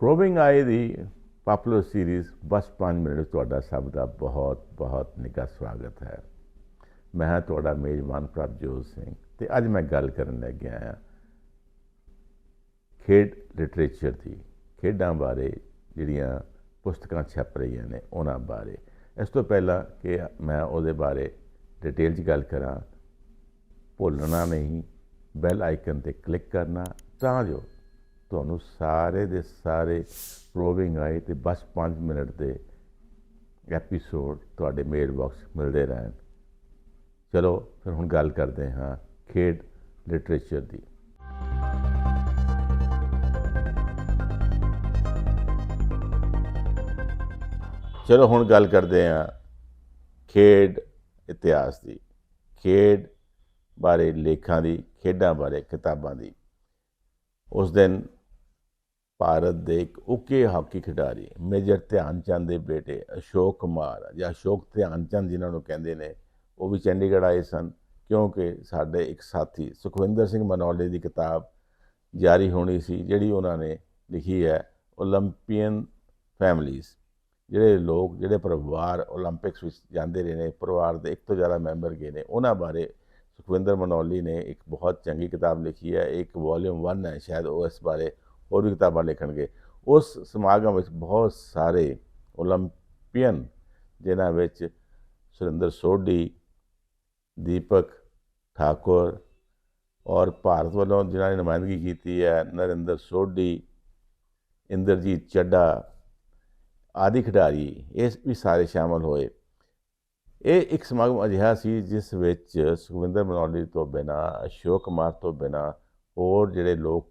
ਪ੍ਰੋਬਿੰਗ eye ਦੀ popular series ਬਸ 5 minute ਤੁਹਾਡਾ ਸਭ ਦਾ ਬਹੁਤ ਬਹੁਤ ਨਿੱਘਾ ਸਵਾਗਤ ਹੈ। ਮੈਂ ਹਾਂ ਤੁਹਾਡਾ ਮੇਜ਼ਬਾਨ ਪ੍ਰਭਜੋਤ ਸਿੰਘ ਤੇ ਅੱਜ ਮੈਂ ਗੱਲ ਕਰਨ ਲੱਗਿਆ ਹਾਂ ਖੇਡ ਲਿਟਰੇਚਰ ਦੀ, ਖੇਡਾਂ ਬਾਰੇ ਜਿਹੜੀਆਂ ਪੁਸਤਕਾਂ ਛਪ ਰਹੀਆਂ ਨੇ ਉਹਨਾਂ ਬਾਰੇ। ਇਸ ਤੋਂ ਪਹਿਲਾਂ ਕਿ ਮੈਂ ਉਹਦੇ ਬਾਰੇ ਡਿਟੇਲ 'ਚ ਗੱਲ ਕਰਾਂ, ਭੁੱਲਣਾ ਨਹੀਂ ਬੈਲ ਆਈਕਨ ਤੇ ਕਲਿੱਕ ਕਰਨਾ, ਤਾਂ ਜੋ ਤੁਹਾਨੂੰ ਸਾਰੇ ਦੇ ਸਾਰੇ ਪ੍ਰੋਵਿੰਗ ਆਏ ਤੇ ਬਸ 5 ਮਿੰਟ ਦੇ ਐਪੀਸੋਡ ਤੁਹਾਡੇ ਮੇਲ ਬਾਕਸ ਮਿਲਦੇ ਰਹਿਣ। ਚਲੋ, ਫਿਰ ਹੁਣ ਗੱਲ ਕਰਦੇ ਹਾਂ ਖੇਡ ਲਿਟਰੇਚਰ ਦੀ। ਚਲੋ, ਹੁਣ ਗੱਲ ਕਰਦੇ ਹਾਂ ਖੇਡ ਇਤਿਹਾਸ ਦੀ। ਖੇਡ ਬਾਰੇ ਲੇਖਾਂ ਦੀ, ਖੇਡਾਂ ਬਾਰੇ ਕਿਤਾਬਾਂ ਦੀ। ਉਸ ਦਿਨ ਭਾਰਤ ਦੇ ਇੱਕ ਉਕੇ ਹਾਕੀ ਖਿਡਾਰੀ, ਮੇਜਰ ਧਿਆਨ ਚੰਦ ਦੇ ਬੇਟੇ ਅਸ਼ੋਕ ਕੁਮਾਰ, ਜਾਂ ਅਸ਼ੋਕ ਧਿਆਨ ਚੰਦ ਜਿਨ੍ਹਾਂ ਨੂੰ ਕਹਿੰਦੇ ਨੇ, ਉਹ ਵੀ ਚੰਡੀਗੜ੍ਹ ਆਏ ਸਨ, ਕਿਉਂਕਿ ਸਾਡੇ ਇੱਕ ਸਾਥੀ ਸੁਖਵਿੰਦਰ ਸਿੰਘ ਮਨੌਲੇ ਦੀ ਕਿਤਾਬ ਜਾਰੀ ਹੋਣੀ ਸੀ, ਜਿਹੜੀ ਉਹਨਾਂ ਨੇ ਲਿਖੀ ਹੈ 올림픽ੀਅਨ ਫੈਮਲੀਜ਼ ਜਿਹੜੇ ਲੋਕ, ਜਿਹੜੇ ਪਰਿਵਾਰ 올림픽ਸ ਵਿੱਚ ਜਾਂਦੇ ਰਹੇ ਨੇ, ਪਰਿਵਾਰ ਦੇ ਇੱਕ ਤੋਂ ਜ਼ਿਆਦਾ ਮੈਂਬਰ ਗਏ ਨੇ, ਉਹਨਾਂ ਬਾਰੇ ਸੁਖਵਿੰਦਰ ਮਨੌਲੀ ਨੇ ਇੱਕ ਬਹੁਤ ਚੰਗੀ ਕਿਤਾਬ ਲਿਖੀ ਹੈ, ਇੱਕ ਵੋਲਿਊਮ 1 ਹੈ, ਸ਼ਾਇਦ ਉਹ ਇਸ ਬਾਰੇ ਹੋਰ ਵੀ ਕਿਤਾਬਾਂ ਲਿਖਣਗੇ। ਉਸ ਸਮਾਗਮ ਵਿੱਚ ਬਹੁਤ ਸਾਰੇ 올림ਪੀਅਨ ਜਿਨ੍ਹਾਂ ਵਿੱਚ ਸੁਰਿੰਦਰ ਸੋਢੀ, ਦੀਪਕ ਠਾਕੁਰ ਔਰ ਭਾਰਤ ਵੱਲੋਂ ਜਿਨ੍ਹਾਂ ਨੇ ਨੁਮਾਇੰਦਗੀ ਕੀਤੀ ਹੈ, ਨਰਿੰਦਰ ਸੋਢੀ, ਇੰਦਰਜੀਤ ਚੱਡਾ ਆਦਿ ਖਿਡਾਰੀ ਇਸ ਵੀ ਸਾਰੇ ਸ਼ਾਮਲ ਹੋਏ। ਇਹ ਇੱਕ ਸਮਾਗਮ ਅਜਿਹਾ ਸੀ ਜਿਸ ਵਿੱਚ ਸੁਖਵਿੰਦਰ ਮਨੌਲੀ ਤੋਂ ਬਿਨਾ, ਅਸ਼ੋਕ ਕੁਮਾਰ ਤੋਂ ਬਿਨਾ ਹੋਰ ਜਿਹੜੇ ਲੋਕ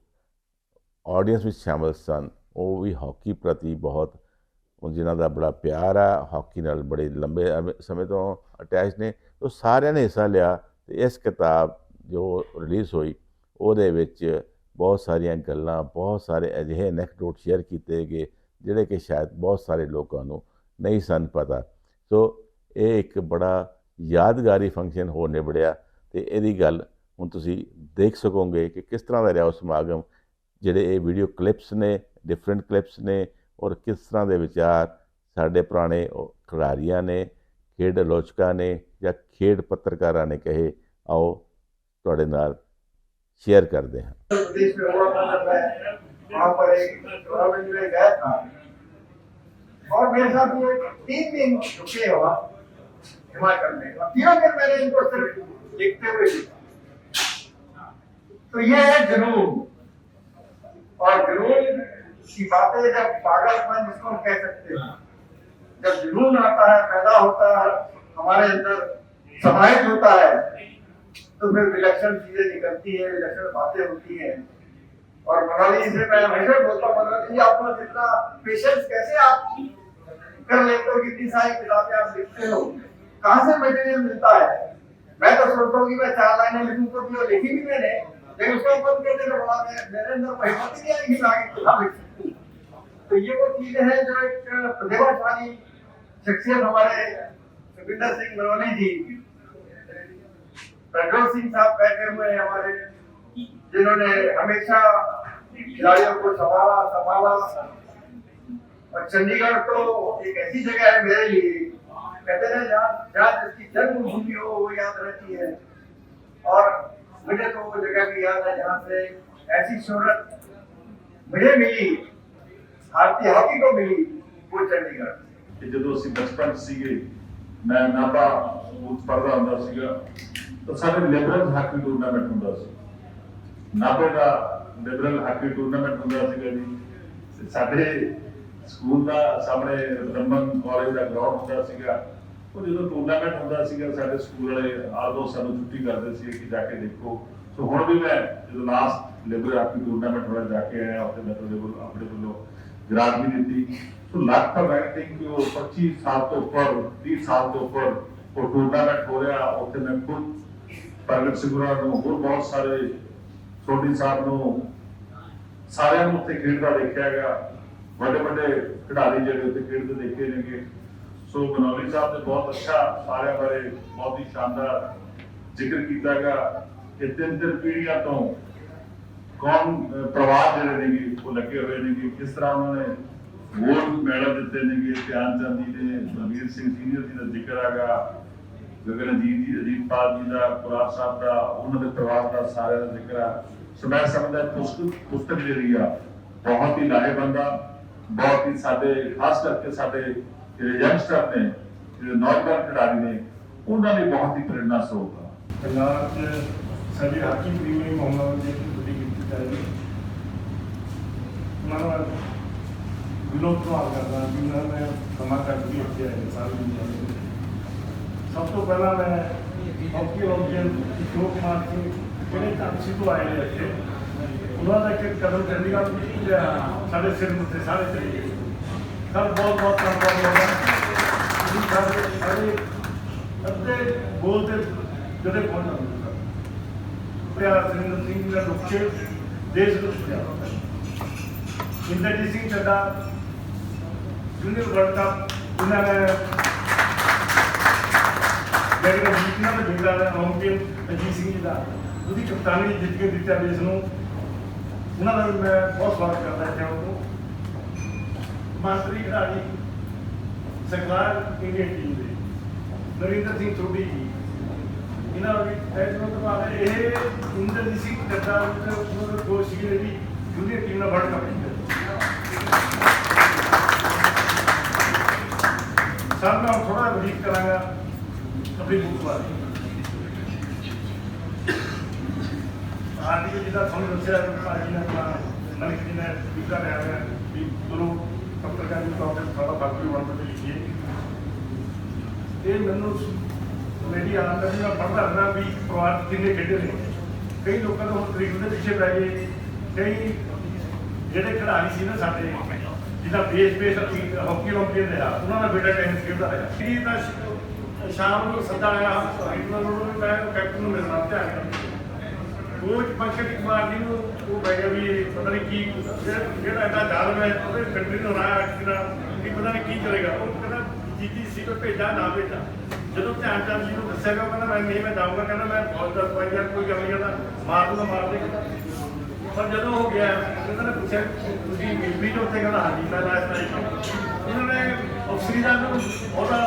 ਆਡੀਅנס ਵਿੱਚ ਸ਼ਾਮਲ ਸਨ। ਉਹ ਵੀ ਹਾਕੀ ਪ੍ਰਤੀ ਬਹੁਤ, ਜਿਨ੍ਹਾਂ ਦਾ ਬੜਾ ਪਿਆਰ ਆ, ਹਾਕੀ ਨਾਲ ਬੜੇ ਲੰਬੇ ਅਮ- ਸਮੇਂ ਤੋਂ ਅਟੈਚ ਨੇ। ਉਹ ਸਾਰਿਆਂ ਨੇ ਹਿੱਸਾ ਲਿਆ ਤੇ ਇਸ ਕਿਤਾਬ ਜੋ ਰਿਲੀਜ਼ ਹੋਈ, ਉਹਦੇ ਵਿੱਚ ਬਹੁਤ ਸਾਰੀਆਂ ਗੱਲਾਂ, ਬਹੁਤ ਸਾਰੇ ਅਜਿਹੇ ਐਨੈਕਡੋਟ ਸ਼ੇਅਰ ਕੀਤੇ ਗਏ, ਜਿਹੜੇ ਕਿ ਸ਼ਾਇਦ ਬਹੁਤ ਸਾਰੇ ਲੋਕਾਂ ਨੂੰ ਨਹੀਂ ਸਨ ਪਤਾ। ਸੋ ਇਹ ਇੱਕ ਬੜਾ ਯਾਦਗਾਰੀ ਫੰਕਸ਼ਨ ਹੋ ਨਿਬੜਿਆ ਤੇ ਇਹਦੀ ਗੱਲ ਹੁਣ ਤੁਸੀਂ ਦੇਖ ਸਕੋਗੇ ਕਿ ਕਿਸ ਤਰ੍ਹਾਂ ਦਾ ਰਿਹਾ ਉਹ ਸਮਾਗਮ ਜਿਹੜੇ ਇਹ ਵੀਡੀਓ ਕਲਿੱਪਸ ਨੇ ਡਿਫਰੈਂਟ ਕਲਿੱਪਸ ਨੇ ਔਰ ਕਿਸ ਤਰ੍ਹਾਂ ਦੇ ਵਿਚਾਰ ਸਾਡੇ ਪੁਰਾਣੇ ਉਹ ਖਿਡਾਰੀਆਂ ਨੇ ਖੇਡ ਆਲੋਚਕਾਂ ਨੇ ਜਾਂ ਖੇਡ ਪੱਤਰਕਾਰਾਂ ਨੇ ਕਹੇ ਆਓ ਤੁਹਾਡੇ ਨਾਲ ਸ਼ੇਅਰ ਕਰਦੇ ਹਾਂ प्रदेश में हुआ था जब मैं वहाँ पर एक टूर्नामेंट में गया था और मेरे साथ वो तीन दिन रुके हुआ हिमाचल में और तीनों दिन मैंने इनको सिर्फ लिखते हुए देखा तो ये है जुनून और जुनून की बातें जब पागलपन जिसको हम कह सकते हैं। जब जुनून आता है, पैदा होता है, हमारे अंदर समाहित होता है तो फिर विलक्षण चीज़ें निकलती है, विलक्षण बातें होती हैं। और मनाली से मैं हमेशा बोलता हूँ, मनाली आपको जितना पेशेंस कैसे आप कर लेते हो कितनी सारी किताबें आप लिखते हो? कहाँ से मटेरियल मिलता है? मैं तो सोचता हूँ कि मैं चार लाइनें लिखूं तो लिखी भी मैंने? तो ये वो चीज़ें हैं जो एक प्रतिभाशाली शख्सियत हमारे सुखविंदर सिंह मनोली जी, प्रज्वल सिंह साहब बैठे हुए हैं हमारे, जिन्होंने हमेशा खिलाड़ियों को संभाला संभाला। और चंडीगढ़ तो एक ऐसी जगह है मेरे लिए, कहते हैं जहाँ जहाँ जिसकी जन्मभूमि हो, वो याद रहती है। और मुझे तो वो जगह भी याद है जहाँ से ऐसी शोहरत मुझे मिली भारतीय हॉकी को मिली वो चंडीगढ़ ਕਿ ਜਦੋਂ ਅਸੀਂ ਬਚਪਨ 'ਚ ਸੀਗੇ ਮੈਂ ਨਾਭਾ ਸਕੂਲ 'ਚ ਪੜ੍ਹਦਾ ਹੁੰਦਾ ਸੀਗਾ ਤਾਂ ਸਾਡੇ ਲਿਬਰਲ ਹਾਕੀ ਟੂਰਨਾਮੈਂਟ ਹੁੰਦਾ ਸੀ ਨਾਭੇ ਦਾ ਲਿਬਰਲ ਹਾਕੀ ਟੂਰਨਾਮੈਂਟ ਹੁੰਦਾ ਸੀਗਾ ਜੀ ਤੇ ਸਾਡੇ ਸਕੂਲ ਦਾ ਸਾਹਮਣੇ ਰਮਨ ਕਾਲਜ ਦਾ ਗਰਾਊਂਡ ਹੁੰਦਾ ਸੀਗਾ ਉਹ ਜਦੋਂ ਟੂਰਨਾਮੈਂਟ ਹੁੰਦਾ ਸੀਗਾ, ਸਾਡੇ ਸਕੂਲ ਵਾਲੇ ਆਲਦੋ ਸਾਨੂੰ ਛੁੱਟੀ ਕਰਦੇ ਸੀ ਕਿ ਜਾ ਕੇ ਦੇਖੋ। ਸੋ ਹੁਣ ਵੀ ਮੈਂ ਜਦੋਂ ਲਾਸਟ ਲਿਬਰਲ ਹਾਕੀ ਟੂਰਨਾਮੈਂਟ ਹੋਇਆ ਜਾ ਕੇ ਆਇਆ, ਉੱਥੇ ਮੈਂ ਤੁਹਾਡੇ ਆਪਣੇ ਵੱਲੋਂ ਗ੍ਰਾਂਟ ਵੀ ਦਿੱਤੀ। ਸੋ ਲਗਭਗ ਆਈ ਥਿੰਕ ਉਹ 25 ਸਾਲ ਤੋਂ ਉੱਪਰ 30 ਸਾਲ ਤੋਂ ਉੱਪਰ ਉਹ ਟੂਰਨਾਮੈਂਟ ਹੋ ਰਿਹਾ। ਉੱਥੇ ਮੈਂ ਖੁਦ ਪ੍ਰਗਟ ਸਿੰਘ ਨੂੰ, ਹੋਰ ਬਹੁਤ ਸਾਰੇ ਸੋਢੀ ਸਾਹਿਬ ਨੂੰ, ਸਾਰਿਆਂ ਨੂੰ ਉੱਥੇ ਖੇਡਦਾ ਦੇਖਿਆ ਗਿਆ। ਵੱਡੇ ਵੱਡੇ ਖਿਡਾਰੀ ਜਿਹੜੇ ਉੱਥੇ ਖੇਡਦੇ ਦੇਖੇ ਨੇਗੇ। ਸੋ ਮਨੋਲੀ ਸਾਹਿਬ ਨੇ ਬਹੁਤ ਅੱਛਾ ਸਾਰਿਆਂ ਬਾਰੇ ਬਹੁਤ ਹੀ ਸ਼ਾਨਦਾਰ ਜ਼ਿਕਰ ਕੀਤਾ ਗਿਆ ਕਿ ਤਿੰਨ ਤਿੰਨ ਪੀੜ੍ਹੀਆਂ ਤੋਂ ਕੌਮ ਅਹ ਪਰਿਵਾਰ ਜਿਹੜੇ ਨੇਗੇ ਉਹ ਲੱਗੇ ਹੋਏ ਨੇ ਕਿ ਕਿਸ ਤਰ੍ਹਾਂ ਉਹਨਾਂ ਨੇ ਗੋਲਡ ਮੈਡਲ ਦਿੱਤੇ ਨੇਗੇ ਧਿਆਨ ਚੰਦ ਜੀ ਨੇ ਬਲਵੀਰ ਸਿੰਘ ਸੀਨੀਅਰ ਜੀ ਦਾ ਜ਼ਿਕਰ ਹੈਗਾ ਗਗਨਜੀਤ ਜੀ ਅਜੀਤ ਪਾਲ ਜੀ ਦਾ ਕੁਰਾਰ ਸਾਹਿਬ ਦਾ ਉਹਨਾਂ ਦੇ ਪਰਿਵਾਰ ਦਾ ਸਾਰਿਆਂ ਦਾ ਜ਼ਿਕਰ ਆ ਸੋ ਮੈਂ ਸਮਝਦਾ ਪੁਸਤਕ ਪੁਸਤਕ ਜਿਹੜੀ ਆ ਬਹੁਤ ਹੀ ਲਾਹੇਵੰਦ ਆ ਬਹੁਤ ਹੀ ਸਾਡੇ ਖਾਸ ਕਰਕੇ ਸਾਡੇ ਜਿਹੜੇ ਯੰਗਸਟਰ ਨੇ, ਜਿਹੜੇ ਨੌਜਵਾਨ ਖਿਡਾਰੀ ਨੇ, ਉਹਨਾਂ ਲਈ ਬਹੁਤ ਹੀ ਪ੍ਰੇਰਨਾ ਸਰੋਤ ਆ। ਪੰਜਾਬ 'ਚ ਸਾਡੀ ਹਾਕੀ ਟੀਮ ਨੇ ਮੁਹੰਮਦ ਜੀ ਵੱਡੀ ਕੀਤੀ ਜਾਏਗੀ ਉਹਨਾਂ ਦਾ ਦਿਲੋਂ ਧੰਨਵਾਦ ਕਰਦਾ ਕਿ ਉਹਨਾਂ ਨੇ ਸਮਾਂ ਕੱਢ ਕੇ ਇੱਥੇ ਆਏ ਸਾਰੇ ਦੁਨੀਆ ਦੇ ਸਭ ਤੋਂ ਪਹਿਲਾਂ ਮੈਂ ਹਾਕੀ ਓਲੰਪੀਅਨ ਕਿਸ਼ੋਰ ਕੁਮਾਰ ਸਿੰਘ ਜਿਹੜੇ ਕਾਂਸੀ ਤੋਂ ਆਏ ਨੇ ਇੱਥੇ, ਉਹਨਾਂ ਦਾ ਇੱਕ ਕਦਮ ਚੰਡੀਗੜ੍ਹ ਵਿੱਚ ਸਾਡੇ ਸਿਰ ਉੱਤੇ ਸਾਰੇ ਚਲੇ ਗਏ। ਸਰ, ਬਹੁਤ ਬਹੁਤ ਧੰਨਵਾਦ ਹੋਗਾ ਤੁਸੀਂ ਸਾਡੇ ਸਾਰੇ ਅੱਧੇ ਗੋਲ ਤੇ ਜਿਹੜੇ ਪਹੁੰਚਾਉਂਦੇ ਸਰ। ਪਿਆਰ ਸਿੰਘ ਸਿੰਘ ਦਾ ਦੁੱਖੇ ਦੇਸ਼ ਨੂੰ ਸੁਝਾਇਆ Inderjit Singh Chadha, junior world cup ਉਹਨਾਂ ਨੇ ਜਿਹੜੀ ਜਿੱਤਣਾ ਦਾ ਜਿੰਦਾ ਹੈ ਓਲੰਪੀਅਨ ਅਜੀਤ ਸਿੰਘ ਜੀ ਦਾ। ਉਹਦੀ ਕਪਤਾਨੀ ਜਿੱਤ ਕੇ ਦਿੱਤਾ ਦੇਸ਼ ਨੂੰ। ਉਹਨਾਂ ਦਾ ਵੀ ਮੈਂ ਬਹੁਤ ਸਵਾਗਤ ਕਰਦਾ ਇੱਥੇ ਉਹ ਮਾਸਟਰੀ ਖਿਡਾਰੀ। ਸਰਕਾਰ ਇੰਡੀਅਨ ਟੀਮ ਦੇ। ਨਰਿੰਦਰ ਸਿੰਘ ਥੋੜੀ ਜੀ। ਇਹਨਾਂ ਦਾ ਵੀ ਤੋਂ ਇਹ ਇੰਦਰਜੀਤ ਸਿੰਘ ਚੱਡਾ ਵਿੱਚ ਉਹਨਾਂ ਦੇ ਜੂਨੀਅਰ ਟੀਮ ਨਾਲ ਵਰਲਡ ਕੱਪ ਜਿੱਤਿਆ। ਸਰ ਮੈਂ ਥੋੜਾ ਬਰੀਕ ਕਰਾਂਗਾ ਆਪਣੀ ਬੁੱਕ ਬਾਰੇ। ਆਰਟੀ ਜਿਹਦਾ ਤੁਹਾਨੂੰ ਦੱਸਿਆ, ਭਾਜੀ ਨੇ ਆਪਣਾ ਜੀ ਨੇ ਲਿਖਾ ਲਿਆ ਵੀ ਗੁਰੂ ਪੱਤਰਕਾਰ ਦੀ ਤੌਰ ਤੇ ਸਾਡਾ ਬਾਕੀ ਵਰਡ ਤੇ ਲਿਖੀਏ। ਇਹ ਮੈਨੂੰ ਮੇਰੀ ਆਦਤ ਹੈ ਮੈਂ ਪੜ੍ਹਦਾ ਰਹਿੰਦਾ ਵੀ ਪਰਿਵਾਰ ਕਿੰਨੇ ਖੇਡੇ ਨੇ। ਕਈ ਲੋਕਾਂ ਦਾ ਹੁਣ ਤਰੀਕ ਦੇ ਪਿੱਛੇ ਪੈ ਗਏ। ਕਈ ਜਿਹੜੇ ਖਿਡਾਰੀ ਸੀ ਨਾ ਸਾਡੇ, ਜਿਹਦਾ ਬੇਸ ਬੇਸ ਹਾਕੀ ਓਲੰਪੀਅਨ ਰਿਹਾ, ਉਹਨਾਂ ਦਾ ਬੇਟਾ ਟੈਨਿਸ ਖੇਡਦਾ ਰਿਹਾ। ਜੀ ਦਾ ਸ਼ਾਮ ਨੂੰ ਸੱਦਾ ਆਇਆ ਇਹਨਾਂ ਨੂੰ ਮੈਂ ਕੈਪਟਨ ਨੂੰ ਮਿਲਣਾ, ਧਿਆਨ ਕਰ ਕੋਚ ਪੰਕਜ ਕੁਮਾਰ ਜੀ ਨੂੰ ਉਹ ਬੈ ਗਿਆ ਵੀ ਪਤਾ ਨਹੀਂ ਕੀ ਜਿਹੜਾ ਐਡਾ ਜ਼ਾਲਮ ਹੈ ਉਹਦੇ ਕੰਟਰੀ ਨੂੰ ਰਾਇਆ ਕਿਨਾ ਕਿ ਪਤਾ ਨਹੀਂ ਕੀ ਕਰੇਗਾ। ਉਹ ਕਹਿੰਦਾ, ਜੀਤੀ ਸੀ ਕੋਈ ਭੇਜਾ, ਨਾ ਭੇਜਾ। ਜਦੋਂ ਧਿਆਨ ਚੰਦ ਜੀ ਨੂੰ ਦੱਸਿਆ ਗਿਆ ਕਹਿੰਦਾ, ਮੈਂ ਨਹੀਂ, ਮੈਂ ਜਾਊਂਗਾ ਕਹਿੰਦਾ, ਮੈਂ ਫੌਜ ਦਾ ਸਿਪਾਹੀ ਹਾਂ ਕੋਈ ਗੱਲ ਨਹੀਂ ਕਹਿੰਦਾ, ਮਾਰ ਦੂੰਗਾ, ਮਾਰ ਦੇ। ਪਰ ਜਦੋਂ ਹੋ ਗਿਆ, ਉਹਨਾਂ ਨੇ ਪੁੱਛਿਆ, ਤੁਸੀਂ ਮਿਲਵੀ ਜੋ ਉੱਥੇ? ਕਹਿੰਦਾ, ਹਾਂਜੀ, ਮੈਂ ਲਾਇਸ ਨਹੀਂ ਉਹਨਾਂ ਨੇ ਅਫਸਰੀ ਦਾ ਨੂੰ ਉਹਦਾ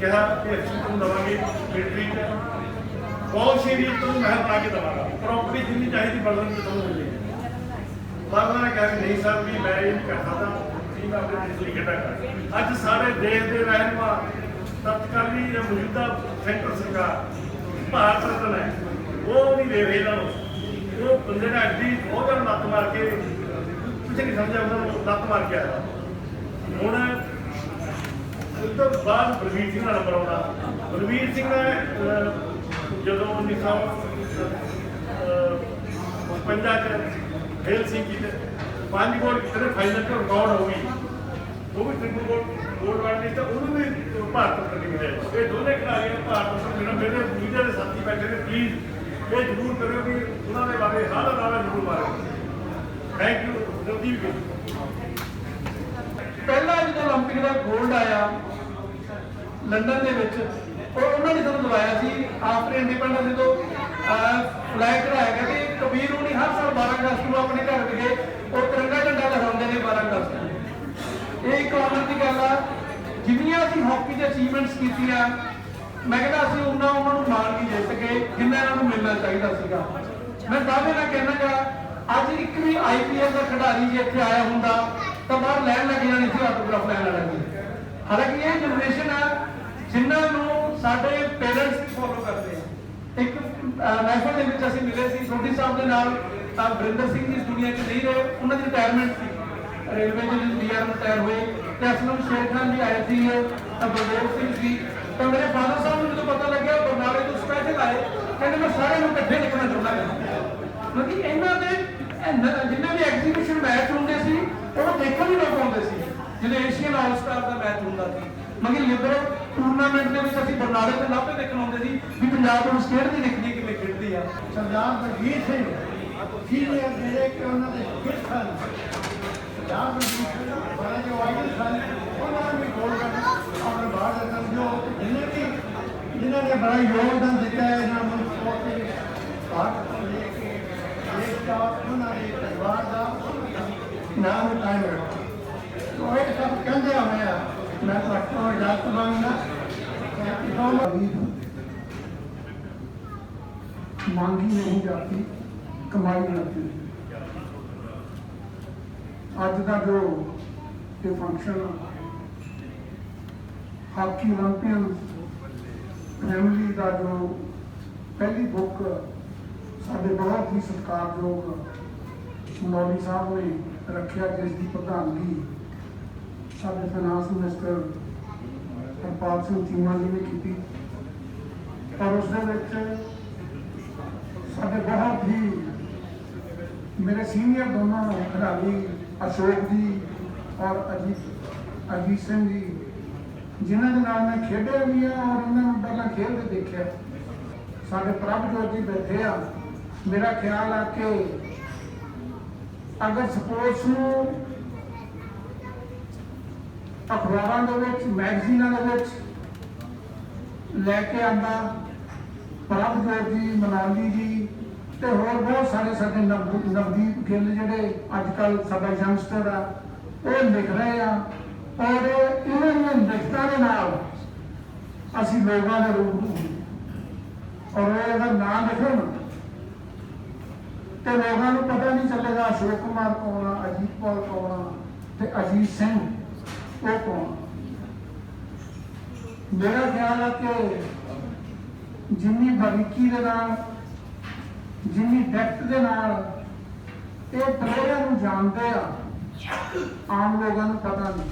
ਕਿਹਾ ਕਿ ਅਸੀਂ ਤੁਹਾਨੂੰ ਦਵਾਂਗੇ ਮਿਲਟਰੀ ਚ। ਬਹੁਤ ਸ਼ਰੀਰ ਤੋਂ ਮੈਂ ਬਣਾ ਕੇ ਦਵਾਂਗਾ? ਪ੍ਰਾਪਰਟੀ ਜਿੰਨੀ ਚਾਹੀਦੀ ਬਦਲਣ ਤੇ ਤੁਹਾਨੂੰ ਮਿਲੇਗੀ ਪਰ ਉਹਨਾਂ ਨੇ ਕਿਹਾ ਨਹੀਂ ਸਰ, ਵੀ ਮੈਂ ਇਹ ਨਹੀਂ ਕਰ ਸਕਦਾ, ਵੀ ਮੈਂ ਆਪਣੇ ਦੇਸ਼ ਲਈ ਖੇਡਾਂ ਕਰਾਂ। ਅੱਜ ਸਾਰੇ ਦੇਸ਼ ਦੇ ਰਹਿਨੁਮਾ ਤਤਕਾਲੀ ਜਾਂ ਮੌਜੂਦਾ ਸੈਂਟਰ ਸਰਕਾਰ ਭਾਰਤ ਰਤਨ ਹੈ। ਉਹ ਨਹੀਂ ਦੇ ਰਹੇ ਨੂੰ। ਉਹ ਬੰਦੇ ਨੇ ਅੱਡੀ ਉਹਦਾ ਲੱਤ ਮਾਰ ਕੇ ਤੁਸੀਂ ਨਹੀਂ ਸਮਝਿਆ ਉਹਨਾਂ ਨੂੰ ਲੱਤ ਮਾਰ ਕੇ ਆਇਆ। ਹੁਣ ਉਸ ਤੋਂ ਬਾਅਦ ਬਲਵੀਰ ਸਿੰਘ ਦਾ ਨੰਬਰ ਆਉਂਦਾ। ਬਲਵੀਰ ਸਿੰਘ ਨੇ ਜਦੋਂ 1955 ਚ ਖੇਲ ਸੀ ਕੀਤੇ, ਪੰਜ ਗੋਲ ਕਿਤੇ ਫਾਈਨਲ ਤੋਂ ਰਿਕਾਰਡ ਹੋ ਗਈ। ਉਹ ਵੀ ਟ੍ਰਿਪਲ ਗੋਲ ਗੋਲ ਵਾਲੀ ਤਾਂ ਉਹਨੂੰ ਵੀ ਭਾਰਤ ਤੋਂ ਕੱਢੀ ਹੋਇਆ ਇਹ ਦੋਨੇ ਖਿਡਾਰੀ ਭਾਰਤ ਤੋਂ ਮੇਰਾ ਮੇਰੇ ਦੂਜੇ ਦੇ ਸਾਥੀ ਬੈਠੇ ਨੇ ਪਲੀਜ਼ ਇਹ ਜ਼ਰੂਰ ਕਰਿਓ ਕਿ ਉਹਨਾਂ ਦੇ ਬਾਰੇ ਹਰ ਨਾਲਾ ਜ਼ਰੂਰ ਮਾਰੋ ਥੈਂਕ ਯੂ ਰਵਦੀਪ ਜੀ। ਪਹਿਲਾ ਜਦੋਂ ਓਲੰਪਿਕ ਦਾ ਗੋਲਡ ਆਇਆ, ਲੰਡਨ ਦੇ ਵਿੱਚ ਉਹ ਉਹਨਾਂ ਨੇ ਸਾਨੂੰ ਦਵਾਇਆ ਸੀ ਆਫਟਰ ਇੰਡੀਪੈਂਡੈਂਸ ਜਦੋਂ ਫਲੈਗ ਚੜਾਇਆ ਗਿਆ ਤੇ ਕਬੀਰ ਹੁਣੀ ਹਰ ਸਾਲ 12 ਅਗਸਤ ਨੂੰ ਆਪਣੇ ਘਰ ਵਿਖੇ ਉਹ ਤਿਰੰਗਾ ਝੰਡਾ ਲਹਿਰਾਉਂਦੇ ਨੇ 12 ਅਗਸਤ ਨੂੰ। ਇਹ ਇੱਕ ਆਨੰਦ ਦੀ ਗੱਲ ਆ, ਜਿੰਨੀਆਂ ਅਸੀਂ ਹਾਕੀ ਦੇ ਅਚੀਵਮੈਂਟਸ ਕੀਤੀਆਂ, ਮੈਂ ਕਹਿੰਦਾ ਅਸੀਂ ਉਹਨਾਂ ਉਹਨਾਂ ਨੂੰ ਮਾਰ ਨਹੀਂ ਦੇ ਸਕੇ, ਜਿੰਨਾ ਇਹਨਾਂ ਨੂੰ ਮਿਲਣਾ ਚਾਹੀਦਾ ਸੀਗਾ। ਮੈਂ ਦਾਅਵੇ ਨਾਲ ਕਹਿਣਾਗਾ ਅੱਜ ਇੱਕ ਵੀ ਆਈਪੀਐਲ ਦਾ ਖਿਡਾਰੀ ਜੇ ਇੱਥੇ ਆਇਆ ਹੁੰਦਾ, ਤਾਂ ਬਾਹਰ ਲੈਣ ਲੱਗ ਜਾਣੀ ਸੀ, ਆਟੋਗ੍ਰਾਫ ਲੈਣ ਲੱਗੀ ਹਾਲਾਂਕਿ ਇਹ ਜਨਰੇਸ਼ਨ ਆ, ਜਿਨ੍ਹਾਂ ਨੂੰ ਸਾਡੇ ਪੇਰੈਂਟਸ ਫੋਲੋ ਕਰਦੇ ਆ। ਇੱਕ ਮਹਿਫਲ ਦੇ ਵਿੱਚ ਅਸੀਂ ਮਿਲੇ ਸੀ, ਸੋਢੀ ਸਾਹਿਬ ਦੇ ਨਾਲ, ਤਾਂ ਵਰਿੰਦਰ ਸਿੰਘ ਜੀ ਦੁਨੀਆ 'ਚ ਨਹੀਂ ਰਹੇ, ਉਹਨਾਂ ਦੀ ਰਿਟਾਇਰਮੈਂਟ ਸੀ। ਰੇਲਵੇ ਦੇ ਵਿੱਚ ਬੀਆਰ ਰਿਟਾਇਰ ਹੋਏ, ਤੇ ਅਸਲਮ ਸ਼ੇਰ ਖਾਨ ਵੀ ਆਏ ਸੀ ਤਾਂ ਬਲਦੇਵ ਸਿੰਘ ਸੀ ਤਾਂ ਮੇਰੇ ਫਾਦਰ ਸਾਹਿਬ ਨੂੰ ਜਦੋਂ ਪਤਾ ਲੱਗਿਆ ਬਰਨਾਲੇ ਤੋਂ ਸਪੈਸ਼ਲ ਆਏ, ਕਹਿੰਦੇ ਮੈਂ ਸਾਰਿਆਂ ਨੂੰ ਇਕੱਠੇ ਦੇਖਣਾ ਚਾਹੁੰਦਾ ਹਾਂ ਕਿਉਂਕਿ ਇਹਨਾਂ ਦੇ ਜਿੰਨੇ ਵੀ ਐਗਜ਼ੀਬਿਸ਼ਨ ਮੈਚ ਹੁੰਦੇ ਸੀ, ਉਹ ਦੇਖਣ ਵੀ ਲੋਕ ਆਉਂਦੇ ਸੀ। ਜਦੋਂ ਏਸ਼ੀਅਨ ਆਲ ਸਟਾਰ ਦਾ ਮੈਚ ਹੁੰਦਾ ਸੀ। ਮਗਰ ਲਿਬਰਲ ਟੂਰਨਾਮੈਂਟ ਦੇ ਵਿੱਚ ਅਸੀਂ ਬਰਨਾਲੇ ਤੇ ਲਾਪੇ ਦੇਖਣ ਆਉਂਦੇ ਸੀ ਵੀ ਪੰਜਾਬ ਨੂੰ ਸਟੇਟ ਦੀ ਦੇਖਣੀ ਕਿਵੇਂ ਖੇਡਦੀ ਆ। ਸਰਦਾਰ ਬਲਵੀਰ ਸਿੰਘ, ਸੀਨੀਅਰ ਜਿਹੜੇ ਉਹਨਾਂ ਦੇ ਗਿਫਟ ਸਨ ਸਰਦਾਰ ਬਲਵੀਰ ਸਿੰਘ ਬੜਾ ਜੋ ਆਈਡਲ ਸਨ। ਉਹਨਾਂ ਨੇ ਗੋਲ ਕਰ ਆਪਣੇ ਬਾਹਰ ਦਾ ਜੋ ਜਿੰਨੇ ਵੀ ਜਿਨ੍ਹਾਂ ਨੇ ਬੜਾ ਯੋਗਦਾਨ ਦਿੱਤਾ ਹੈ ਇਹਨਾਂ ਨੂੰ ਸਪੋਰਟ ਦੇ ਭਾਰਤ ਲੈ ਕੇ ਦੇਸ਼ ਦਾ, ਉਹਨਾਂ ਦੇ ਪਰਿਵਾਰ ਦਾ ਨਾਮ ਕਾਇਮ ਰੱਖੋ ਉਹ ਇਹ ਸਭ ਕਹਿੰਦੇ ਹੋਇਆ ਮੈਂ ਤੁਹਾਡਾ ਇਜਾਜ਼ਤ ਮੰਗਦਾ मांगी नहीं जाती कमाई जाती ਅੱਜ ਦਾ ਜੋ ਇਹ ਫੰਕਸ਼ਨ ਹਾਕੀ 올림픽 ਫੈਮਿਲੀ ਦਾ ਜੋ ਪਹਿਲੀ ਬੁੱਕ ਸਾਡੇ ਬਹੁਤ ਹੀ ਸਤਿਕਾਰਯੋਗ ਮੌਲੀ ਸਾਹਿਬ ਨੇ ਰੱਖਿਆ ਜਿਸ ਦੀ ਪ੍ਰਧਾਨਗੀ ਸਾਡੇ ਫਾਈਨਾਂਸ ਮਿਨਿਸਟਰ ਹਰਪਾਲ ਸਿੰਘ ਚੀਮਾ ਜੀ ਨੇ ਕੀਤੀ ਔਰ ਉਸ ਦੇ ਵਿੱਚ ਸਾਡੇ ਬਹੁਤ ਹੀ ਮੇਰੇ ਸੀਨੀਅਰ ਦੋਨੋਂ ਖਿਡਾਰੀ ਅਸ਼ੋਕ ਜੀ ਔਰ ਅਜੀਤ ਅਜੀਤ ਸਿੰਘ ਜੀ ਜਿਨ੍ਹਾਂ ਦੇ ਨਾਲ ਮੈਂ ਖੇਡਿਆ ਵੀ ਆ ਔਰ ਉਹਨਾਂ ਨੂੰ ਪਹਿਲਾਂ ਖੇਡਦੇ ਦੇਖਿਆ ਸਾਡੇ ਪ੍ਰਭਜੋਤ ਜੀ ਬੈਠੇ ਆ ਮੇਰਾ ਖਿਆਲ ਆ ਕਿ ਅਗਰ ਸਪੋਰਟਸ ਨੂੰ ਅਖਬਾਰਾਂ ਦੇ ਵਿੱਚ, ਮੈਗਜ਼ੀਨਾਂ ਦੇ ਵਿੱਚ ਲੈ ਕੇ ਆਂਦਾ ਪ੍ਰਭਜੋਤ ਜੀ, ਮਨਾਲੀ ਜੀ ਤੇ ਹੋਰ ਬਹੁਤ ਸਾਰੇ ਸਾਡੇ ਨਵਦੀਪ ਗਿੱਲ ਜਿਹੜੇ ਅੱਜ ਕੱਲ ਸਾਡਾ ਯੰਗਸਟਰ ਆ, ਉਹ ਲਿਖ ਰਹੇ ਆ ਔਰ ਇਹਨਾਂ ਦੀਆਂ ਲਿਖਤਾਂ ਦੇ ਨਾਲ ਅਸੀਂ ਲੋਕਾਂ ਦੇ ਰੂਪ ਨੂੰ ਔਰ ਇਹ ਅਗਰ ਨਾਮ ਲਿਖਣ ਤੇ ਲੋਕਾਂ ਨੂੰ ਪਤਾ ਨਹੀਂ ਚੱਲੇਗਾ ਅਸ਼ੋਕ ਕੁਮਾਰ ਕੌਣ ਆ, ਅਜੀਤ ਪੌਲ ਕੌਣ ਆ ਤੇ ਅਜੀਤ ਸਿੰਘ ਉਹ ਕੌਣ? ਮੇਰਾ ਖਿਆਲ ਹੈ ਕਿ ਜਿੰਨੀ ਬਰੀਕੀ ਦੇ ਨਾਲ, ਜਿੰਨੀ ਡੈਪਥ ਦੇ ਨਾਲ ਇਹ ਪਲੇਅਰ ਨੂੰ ਜਾਣਦੇ ਆ, ਆਮ ਲੋਕਾਂ ਨੂੰ ਪਤਾ ਨਹੀਂ।